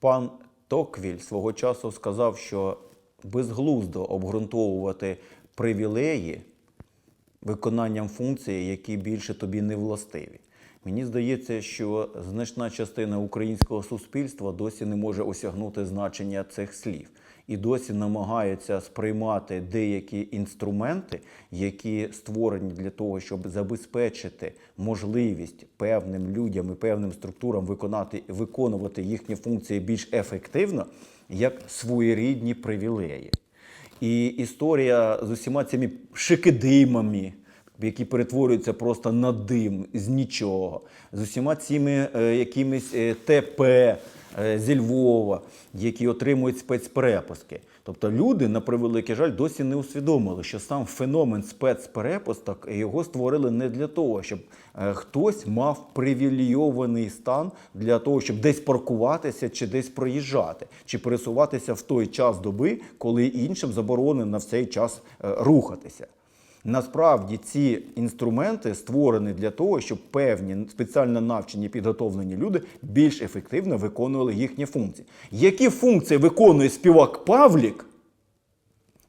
Пан Токвіль свого часу сказав, що безглуздо обґрунтовувати привілеї виконанням функції, які більше тобі не властиві. Мені здається, що значна частина українського суспільства досі не може осягнути значення цих слів і досі намагаються сприймати деякі інструменти, які створені для того, щоб забезпечити можливість певним людям і певним структурам виконати, виконувати їхні функції більш ефективно, як своєрідні привілеї. І історія з усіма цими шикидимами, які перетворюються просто на дим з нічого, з усіма цими е, якимись е, ТП е, зі Львова, які отримують спецперепустки. Тобто люди, на превеликий жаль, досі не усвідомили, що сам феномен спецперепусток його створили не для того, щоб е, хтось мав привілейований стан для того, щоб десь паркуватися чи десь проїжджати, чи пересуватися в той час доби, коли іншим заборонено на цей час е, рухатися. Насправді ці інструменти створені для того, щоб певні спеціально навчені підготовлені люди більш ефективно виконували їхні функції. Які функції виконує співак Павлік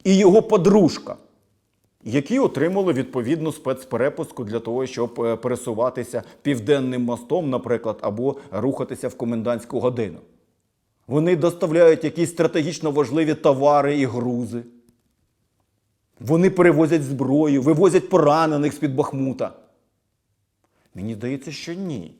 і його подружка, які отримали відповідну спецперепустку для того, щоб е, пересуватися південним мостом, наприклад, або рухатися в комендантську годину? Вони доставляють якісь стратегічно важливі товари і грузи. Вони перевозять зброю, вивозять поранених з-під Бахмута. Мені здається, що ні.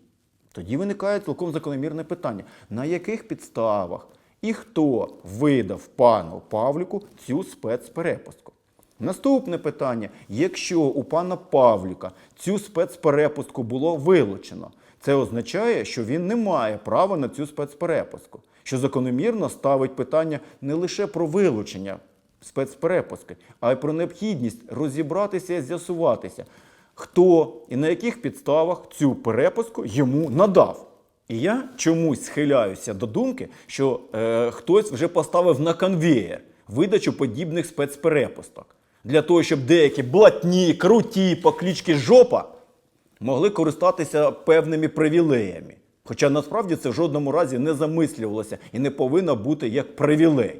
Тоді виникає цілком закономірне питання: на яких підставах і хто видав пану Павліку цю спецперепустку? Наступне питання: якщо у пана Павліка цю спецперепустку було вилучено, це означає, що він не має права на цю спецперепустку, що закономірно ставить питання не лише про вилучення спецперепустки, а й про необхідність розібратися і з'ясуватися, хто і на яких підставах цю перепустку йому надав. І я чомусь схиляюся до думки, що е, хтось вже поставив на конвеєр видачу подібних спецперепусток для того, щоб деякі блатні, круті, по кличці жопа могли користатися певними привілеями. Хоча насправді це в жодному разі не замислювалося і не повинно бути як привілей.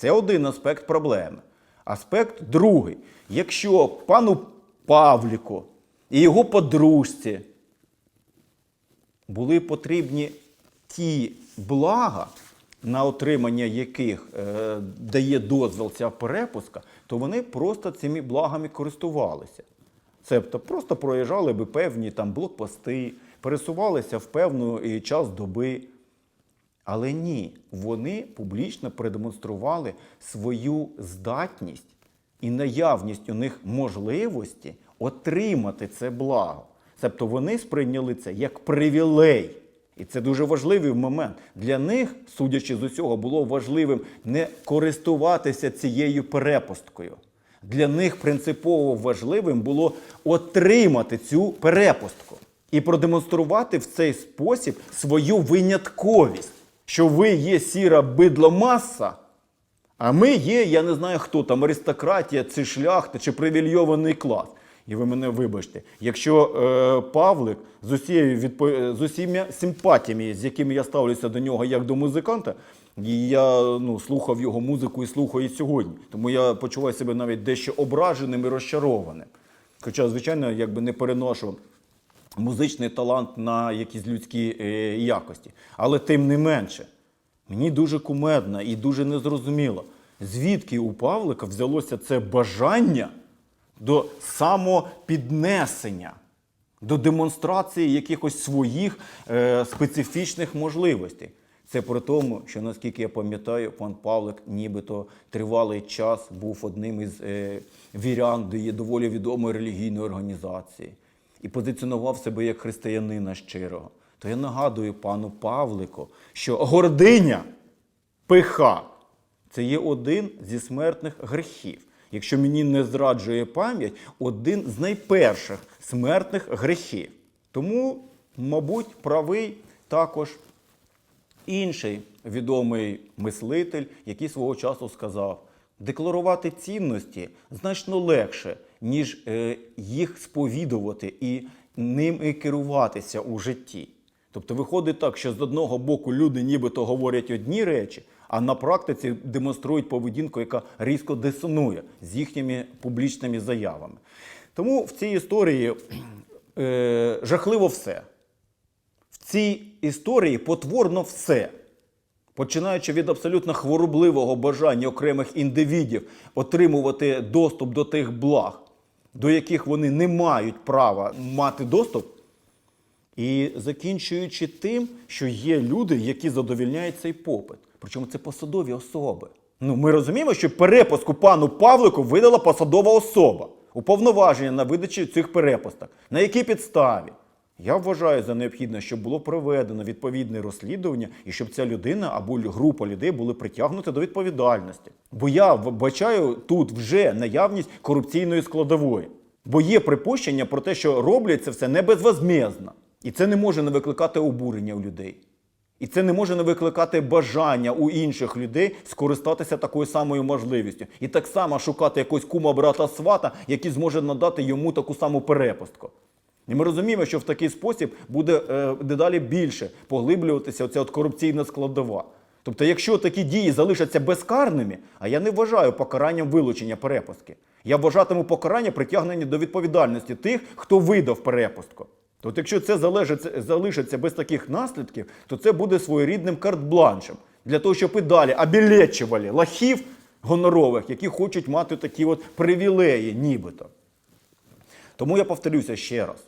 Це один аспект проблеми. Аспект другий. Якщо пану Павліку і його подружці були потрібні ті блага, на отримання яких е, дає дозвіл ця перепуска, то вони просто цими благами користувалися. Тобто просто проїжджали би певні там блокпости, пересувалися в певний час доби. Але ні, вони публічно продемонстрували свою здатність і наявність у них можливості отримати це благо. Тобто вони сприйняли це як привілей. І це дуже важливий момент. Для них, судячи з усього, було важливим не користуватися цією перепусткою. Для них принципово важливим було отримати цю перепустку і продемонструвати в цей спосіб свою винятковість, що ви є сіра бидломаса, а ми є, я не знаю хто там, аристократія, чи шляхта, чи привільйований клас. І ви мене вибачте, якщо е, Павлик з усією відпо... з усіма симпатіями, з якими я ставлюся до нього як до музиканта, і я ну, слухав його музику і слухаю і сьогодні. Тому я почуваю себе навіть дещо ображеним і розчарованим. Хоча, звичайно, якби не переношу музичний талант на якісь людські е, якості. Але тим не менше, мені дуже кумедно і дуже незрозуміло, звідки у Павлика взялося це бажання до самопіднесення, до демонстрації якихось своїх е, специфічних можливостей. Це при тому, що наскільки я пам'ятаю, пан Павлик нібито тривалий час був одним із е, вірян є доволі відомої релігійної організації і позиціонував себе як християнина щирого. То я нагадую пану Павлику, що гординя, пиха це є один зі смертних гріхів. Якщо мені не зраджує пам'ять, один з найперших смертних гріхів. Тому, мабуть, правий також інший відомий мислитель, який свого часу сказав: декларувати цінності значно легше, ніж е, їх сповідувати і ними керуватися у житті. Тобто виходить так, що з одного боку люди нібито говорять одні речі, а на практиці демонструють поведінку, яка різко дисонує з їхніми публічними заявами. Тому в цій історії е, жахливо все. В цій історії потворно все. Починаючи від абсолютно хворобливого бажання окремих індивідів отримувати доступ до тих благ, до яких вони не мають права мати доступ, і закінчуючи тим, що є люди, які задовільняють цей попит. Причому це посадові особи. Ну, ми розуміємо, що перепуску пану Павлику видала посадова особа. Уповноваження на видачі цих перепусток. На якій підставі? Я вважаю за необхідне, щоб було проведено відповідне розслідування і щоб ця людина або група людей були притягнуті до відповідальності. Бо я вбачаю тут вже наявність корупційної складової. Бо є припущення про те, що роблять це все не безвозмездно. І це не може не викликати обурення у людей. І це не може не викликати бажання у інших людей скористатися такою самою можливістю. І так само шукати якогось кума брата свата, який зможе надати йому таку саму перепустку. І ми розуміємо, що в такий спосіб буде е, дедалі більше поглиблюватися оця от корупційна складова. Тобто, якщо такі дії залишаться безкарними, а я не вважаю покаранням вилучення перепустки. Я вважатиму покарання притягнення до відповідальності тих, хто видав перепустку. Тобто, якщо це залежиться, залишиться без таких наслідків, то це буде своєрідним карт-бланшем для того, щоб і далі обілечували лахів гонорових, які хочуть мати такі от привілеї, нібито. Тому я повторюся ще раз: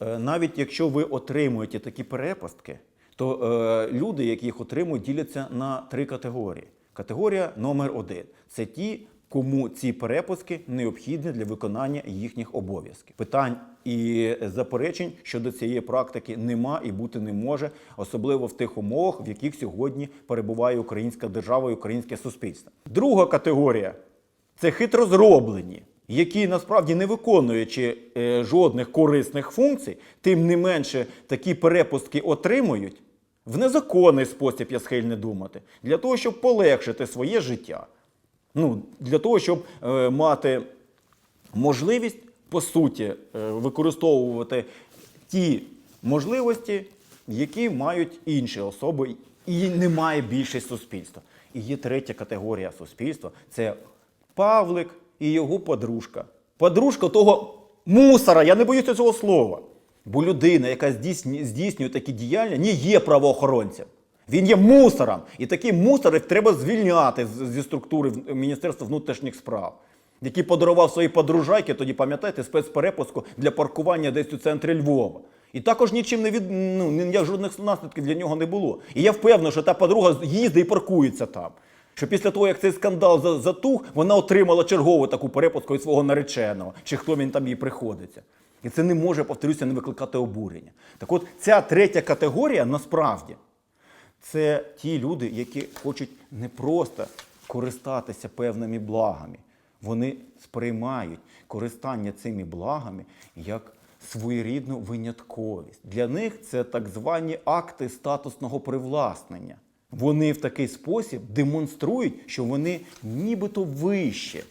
навіть якщо ви отримуєте такі перепустки, то е, люди, які їх отримують, діляться на три категорії. Категорія номер один це ті, кому ці перепустки необхідні для виконання їхніх обов'язків. Питань і заперечень щодо цієї практики нема і бути не може, особливо в тих умовах, в яких сьогодні перебуває українська держава і українське суспільство. Друга категорія це хитро зроблені, які насправді не виконуючи е, жодних корисних функцій, тим не менше такі перепустки отримують в незаконний спосіб, я схильний думати, для того, щоб полегшити своє життя. Ну, для того, щоб е, мати можливість, по суті, е, використовувати ті можливості, які мають інші особи, і немає більшість суспільства. І є третя категорія суспільства це Павлик і його подружка. Подружка того мусора, я не боюся цього слова. Бо людина, яка здійснює, такі діяння, не є правоохоронцем. Він є мусором. І такі мусори треба звільняти зі структури Міністерства внутрішніх справ, який подарував своїй подружайки, тоді пам'ятаєте, спецперепуску для паркування десь у центрі Львова. І також нічим не від ну, ніяк жодних наслідків для нього не було. І я впевнений, що та подруга їздить і паркується там. Що після того, як цей скандал за- затух, вона отримала чергову таку перепуску від свого нареченого, чи хто він там їй приходиться. І це не може, повторюся, не викликати обурення. Так от, ця третя категорія насправді це ті люди, які хочуть не просто користатися певними благами. Вони сприймають користання цими благами як своєрідну винятковість. Для них це так звані акти статусного привласнення. Вони в такий спосіб демонструють, що вони нібито вище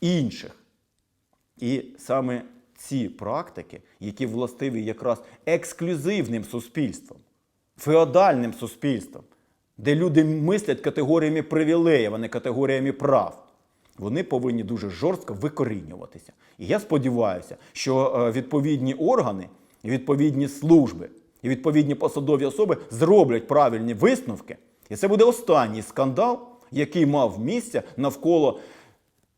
інших. І саме ці практики, які властиві якраз ексклюзивним суспільством, феодальним суспільством, де люди мислять категоріями привілеїв, а не категоріями прав, вони повинні дуже жорстко викорінюватися. І я сподіваюся, що е, відповідні органи, і відповідні служби і відповідні посадові особи зроблять правильні висновки. І це буде останній скандал, який мав місце навколо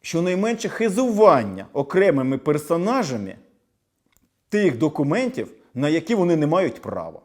щонайменше хизування окремими персонажами тих документів, на які вони не мають права.